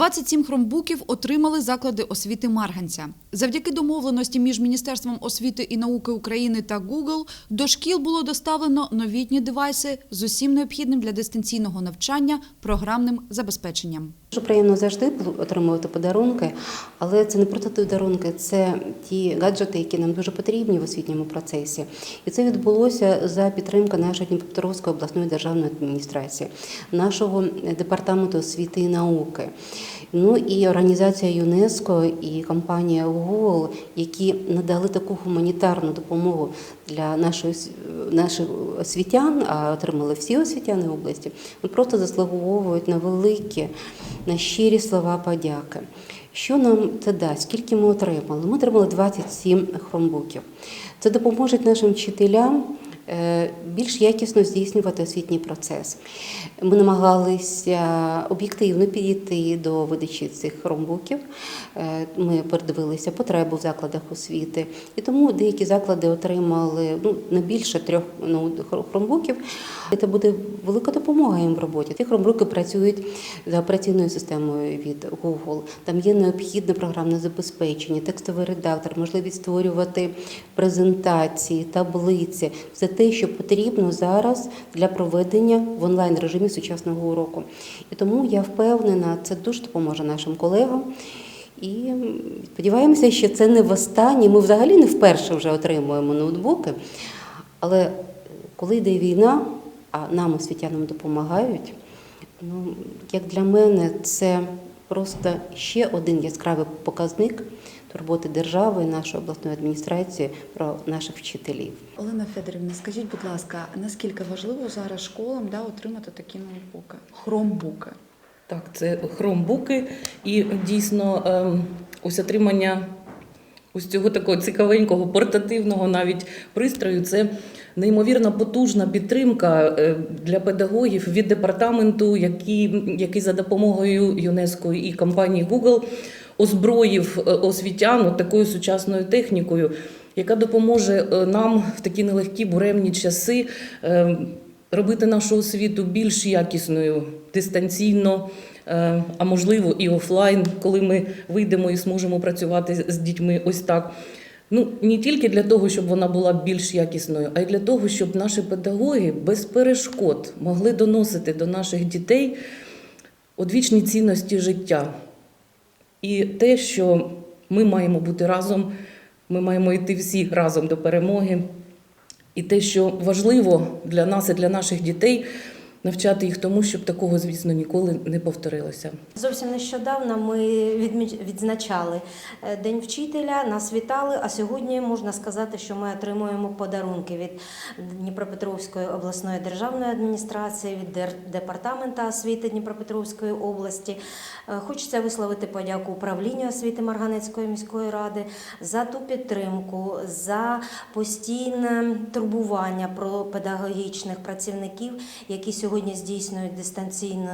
27 хромбуків отримали заклади освіти Марганця. Завдяки домовленості між Міністерством освіти і науки України та Google до шкіл було доставлено новітні девайси з усім необхідним для дистанційного навчання програмним забезпеченням. Дуже приємно завжди отримувати подарунки, але це не просто подарунки, це ті гаджети, які нам дуже потрібні в освітньому процесі. І це відбулося за підтримки нашої Дніпропетровської обласної державної адміністрації, нашого департаменту освіти і науки. Ну і організація ЮНЕСКО і компанія Google, які надали таку гуманітарну допомогу для нашої наших освітян, а отримали всі освітяни області, вони просто заслуговують на великі, на щирі слова подяки. Що нам це дасть? Скільки ми отримали? Ми отримали 27 хромбуків. Це допоможе нашим вчителям більш якісно здійснювати освітній процес. Ми намагалися об'єктивно підійти до видачі цих хромбуків. Е, Ми передивилися потребу в закладах освіти, і тому деякі заклади отримали ну, не більше трьох ну, хромбуків. Це буде велика допомога їм в роботі. Ці хромбуки працюють за операційною системою від Google. Там є необхідне програмне забезпечення, текстовий редактор, можливість створювати презентації, таблиці. Все те, що потрібно зараз для проведення в онлайн режимі сучасного уроку. І тому я впевнена, це дуже допоможе нашим колегам. І сподіваємося, що це не востаннє. Ми взагалі не вперше вже отримуємо ноутбуки. Але коли йде війна, а нам освітянам допомагають, ну, як для мене, це просто ще один яскравий показник турботи держави нашої обласної адміністрації про наших вчителів. Олена Федорівна, скажіть, будь ласка, наскільки важливо зараз школам да, отримати такі ноутбуки, хромбуки? Так, це хромбуки, і дійсно ем, ось отримання ось цього такого цікавенького портативного навіть пристрою. Це неймовірно потужна підтримка е, для педагогів від департаменту, який, який за допомогою ЮНЕСКО і компанії Google озброїв е, освітян такою сучасною технікою, яка допоможе е, нам в такі нелегкі буремні часи. е, робити нашу освіту більш якісною дистанційно, а можливо і офлайн, коли ми вийдемо і зможемо працювати з дітьми ось так. Ну не тільки для того, щоб вона була більш якісною, а й для того, щоб наші педагоги без перешкод могли доносити до наших дітей одвічні цінності життя. І те, що ми маємо бути разом, ми маємо йти всі разом до перемоги. І те, що важливо для нас і для наших дітей, навчати їх тому, щоб такого, звісно, ніколи не повторилося. Зовсім нещодавно ми відзначали е, День вчителя, нас вітали. А сьогодні можна сказати, що ми отримуємо подарунки від Дніпропетровської обласної державної адміністрації, від департамента освіти Дніпропетровської області. Е, Хочеться висловити подяку управлінню освіти Марганецької міської ради за ту підтримку, за постійне турбування про педагогічних працівників, які сьогодні здійснюють дистанційну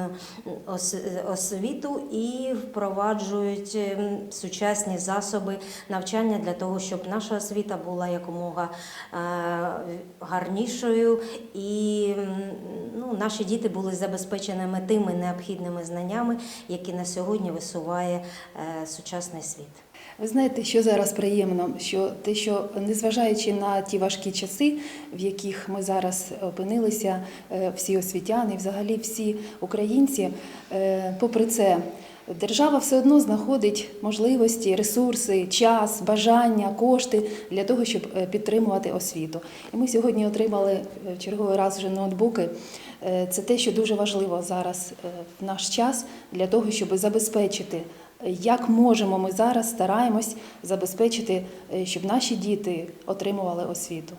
освіту і впроваджують ем, сучасні засоби навчання для того, щоб наша освіта була якомога е, гарнішою і ну, наші діти були забезпеченими тими необхідними знаннями, які на сьогодні висуває е, сучасний світ. Ви знаєте, що зараз приємно? Що те, що незважаючи на ті важкі часи, в яких ми зараз опинилися, е, всі освітяни, взагалі всі українці, е, попри це. Держава все одно знаходить можливості, ресурси, час, бажання, кошти для того, щоб е, підтримувати освіту. І ми сьогодні отримали е, в черговий раз вже ноутбуки. Е, Це те, що дуже важливо зараз е, в наш час для того, щоб забезпечити як можемо, ми зараз стараємось забезпечити, е, щоб наші діти отримували освіту.